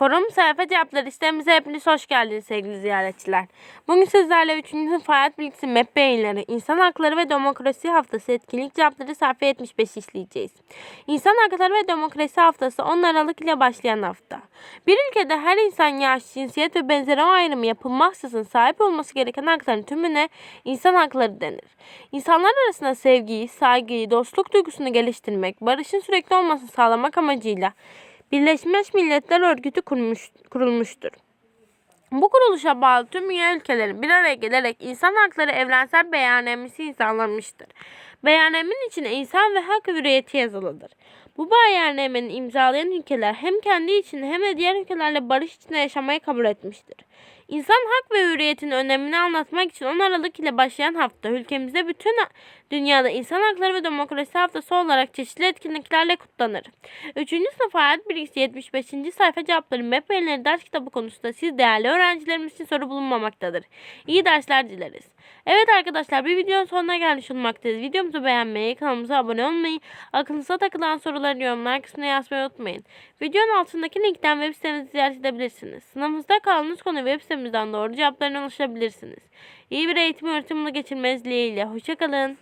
Forum sayfa cevapları sitemize hepiniz hoş geldiniz sevgili ziyaretçiler. Bugün sizlerle 3. sınıf bilgisi MEP yayınları, İnsan Hakları ve Demokrasi Haftası etkinlik cevapları sayfa 75 işleyeceğiz. İnsan Hakları ve Demokrasi Haftası 10 Aralık ile başlayan hafta. Bir ülkede her insan yaş, cinsiyet ve benzeri ayrımı yapılmaksızın sahip olması gereken hakların tümüne insan hakları denir. İnsanlar arasında sevgiyi, saygıyı, dostluk duygusunu geliştirmek, barışın sürekli olmasını sağlamak amacıyla Birleşmiş Milletler Örgütü kurmuş, kurulmuştur. Bu kuruluşa bağlı tüm üye ülkelerin bir araya gelerek insan hakları evrensel beyannamesi imzalanmıştır. Beyannamenin içine insan ve hak hürriyeti yazılıdır. Bu beyannamenin imzalayan ülkeler hem kendi içinde hem de diğer ülkelerle barış içinde yaşamayı kabul etmiştir. İnsan hak ve hürriyetin önemini anlatmak için 10 Aralık ile başlayan hafta ülkemizde bütün dünyada insan hakları ve demokrasi haftası olarak çeşitli etkinliklerle kutlanır. 3. sınıf hayat bilgisi 75. sayfa cevapları MEP verileri ders kitabı konusunda siz değerli öğrencilerimiz için soru bulunmamaktadır. İyi dersler dileriz. Evet arkadaşlar bir videonun sonuna gelmiş olmaktayız. Videomuzu beğenmeyi, kanalımıza abone olmayı, aklınıza takılan soruları yorumlar kısmına yazmayı unutmayın. Videonun altındaki linkten web sitemizi ziyaret edebilirsiniz. Sınavınızda kaldığınız konu web sitemizden doğru cevaplarına ulaşabilirsiniz. İyi bir eğitim öğretim yılı geçirmeniz dileğiyle. Hoşçakalın.